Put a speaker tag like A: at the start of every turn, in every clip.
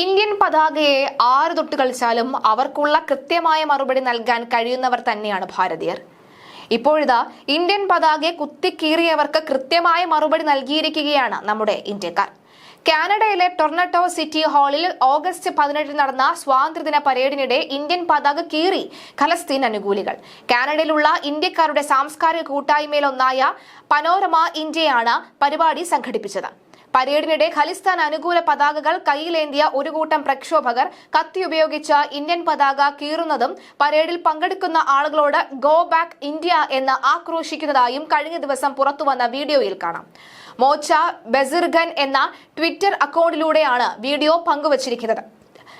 A: Indian പതാകയെ ആറ് തൊട്ട് കളിച്ചാലും അവർക്കുള്ള കൃത്യമായ മറുപടി നൽകാൻ കഴിയുന്നവർ തന്നെയാണ് ഭാരതീയർ. ഇപ്പോഴിതാ ഇന്ത്യൻ പതാകയെ കുത്തിക്കീറിയവർക്ക് കൃത്യമായ മറുപടി നൽകിയിരിക്കുകയാണ് നമ്മുടെ ഇന്ത്യക്കാർ. കാനഡയിലെ ടൊർണട്ടോ സിറ്റി ഹാളിൽ ഓഗസ്റ്റ് പതിനെട്ടിന് നടന്ന സ്വാതന്ത്ര്യദിന പരേഡിനിടെ ഇന്ത്യൻ പതാക കീറി ഖലസ്തീൻ അനുകൂലികൾ കാനഡയിലുള്ള ഇന്ത്യക്കാരുടെ സാംസ്കാരിക കൂട്ടായ്മയിലൊന്നായ പനോരമ ഇന്ത്യയാണ് പരിപാടി സംഘടിപ്പിച്ചത്. പരേഡിനിടെ ഖലിസ്ഥാൻ അനുകൂല പതാകകൾ കയ്യിലേന്തിയ ഒരു കൂട്ടം പ്രക്ഷോഭകർ കത്തി ഉപയോഗിച്ച ഇന്ത്യൻ പതാക കീറുന്നതും പരേഡിൽ പങ്കെടുക്കുന്ന ആളുകളോട് ഗോ ബാക്ക് ഇന്ത്യ എന്ന് ആക്രോശിക്കുന്നതായും കഴിഞ്ഞ ദിവസം പുറത്തുവന്ന വീഡിയോയിൽ കാണാം. മോച്ച ബസിർഗൻ എന്ന ട്വിറ്റർ അക്കൗണ്ടിലൂടെയാണ് വീഡിയോ പങ്കുവച്ചിരിക്കുന്നത്.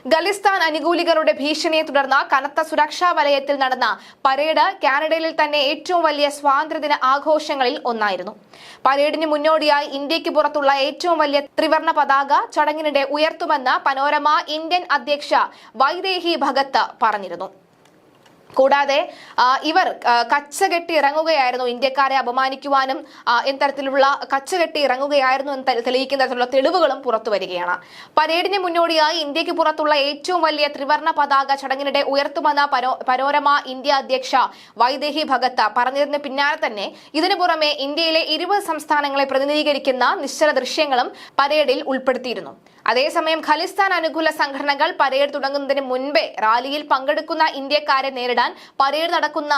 A: ഖലിസ്ഥാൻ അനുകൂലികളുടെ ഭീഷണിയെ തുടർന്ന് കനത്ത സുരക്ഷാ വലയത്തിൽ നടന്ന പരേഡ് കാനഡയിൽ തന്നെ ഏറ്റവും വലിയ സ്വാതന്ത്ര്യദിന ആഘോഷങ്ങളിൽ ഒന്നായിരുന്നു. പരേഡിന് മുന്നോടിയായി ഇന്ത്യയ്ക്ക് പുറത്തുള്ള ഏറ്റവും വലിയ ത്രിവർണ പതാക ചടങ്ങിനിടെ ഉയർത്തുമെന്ന് പനോരമ ഇന്ത്യൻ അധ്യക്ഷ വൈദേഹി ഭഗത്ത് പറഞ്ഞിരുന്നു. കൂടാതെ ഇവർ കച്ച കച്ചകെട്ടി ഇറങ്ങുകയായിരുന്നു ഇന്ത്യക്കാരെ അപമാനിക്കുവാനും ഇത്തരത്തിലുള്ള കച്ചകെട്ടി ഇറങ്ങുകയായിരുന്നു എന്ന് തെളിയിക്കുന്ന തരത്തിലുള്ള തെളിവുകളും പുറത്തു വരികയാണ്. പരേഡിന് മുന്നോടിയായി ഇന്ത്യയ്ക്ക് പുറത്തുള്ള ഏറ്റവും വലിയ ത്രിവർണ പതാക ചടങ്ങിനിടെ ഉയർത്തുമെന്ന പനോരമ ഇന്ത്യ അധ്യക്ഷ വൈദേഹി ഭഗത്ത് പറഞ്ഞതിന് പിന്നാലെ തന്നെ ഇതിനു പുറമെ ഇന്ത്യയിലെ ഇരുപത് സംസ്ഥാനങ്ങളെ പ്രതിനിധീകരിക്കുന്ന നിശ്ചല ദൃശ്യങ്ങളും പരേഡിൽ ഉൾപ്പെടുത്തിയിരുന്നു. അതേസമയം ഖലിസ്ഥാൻ അനുകൂല സംഘടനകൾ പരേഡ് തുടങ്ങുന്നതിന് മുൻപേ റാലിയിൽ പങ്കെടുക്കുന്ന ഇന്ത്യക്കാരെ നേരിടാൻ പരേഡ് നടക്കുന്ന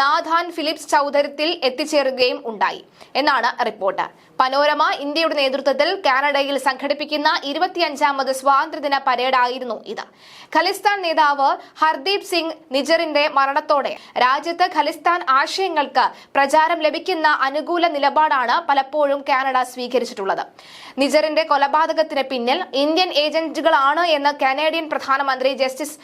A: നാഥാൻ ഫിലിപ്സ് ചൌധരത്തിൽ എത്തിച്ചേരുകയും ഉണ്ടായി. എന്നാണ് റിപ്പോർട്ട്. പനോരമ ഇന്ത്യയുടെ നേതൃത്വത്തിൽ കാനഡയിൽ സംഘടിപ്പിക്കുന്ന ഇരുപത്തിയഞ്ചാമത് സ്വാതന്ത്ര്യദിന പരേഡായിരുന്നു ഇത്. ഖലിസ്ഥാൻ നേതാവ് ഹർദീപ് സിംഗ് നിജറിന്റെ മരണത്തോടെ രാജ്യത്ത് ഖലിസ്ഥാൻ ആശയങ്ങൾക്ക് പ്രചാരം ലഭിക്കുന്ന അനുകൂല നിലപാടാണ് പലപ്പോഴും കാനഡ സ്വീകരിച്ചിട്ടുള്ളത്. നിജറിന്റെ കൊലപാതകത്തിന് പിന്നിൽ ഇന്ത്യൻ ഏജന്റുകളാണ് എന്ന് കനേഡിയൻ പ്രധാനമന്ത്രി ജസ്റ്റിസ്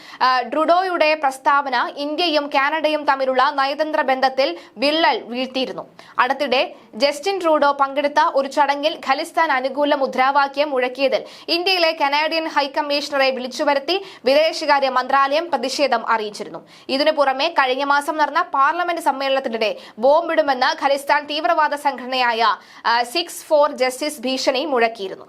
A: ഡ്രുഡോയുടെ പ്രസ്താവന ഇന്ത്യയും കാനഡയും തമ്മിലുള്ള നയതന്ത്ര ബന്ധത്തിൽ വിള്ളൽ വീഴ്ത്തിയിരുന്നു. അടുത്തിടെ ജസ്റ്റിൻ ട്രൂഡോ പങ്കെടുത്ത ഒരു ചടങ്ങിൽ ഖലിസ്ഥാൻ അനുകൂല മുദ്രാവാക്യം മുഴക്കിയതിൽ ഇന്ത്യയിലെ കനേഡിയൻ ഹൈക്കമ്മീഷണറെ വിളിച്ചുവരുത്തി വിദേശകാര്യ മന്ത്രാലയം പ്രതിഷേധം അറിയിച്ചിരുന്നു. ഇതിനു പുറമെ കഴിഞ്ഞ മാസം നടന്ന പാർലമെന്റ് സമ്മേളനത്തിനിടെ ബോംബിടുമെന്ന് ഖലിസ്ഥാൻ തീവ്രവാദ സംഘടനയായ സിക്സ് ഫോർ ജസ്റ്റിസ് ഭീഷണി മുഴക്കിയിരുന്നു.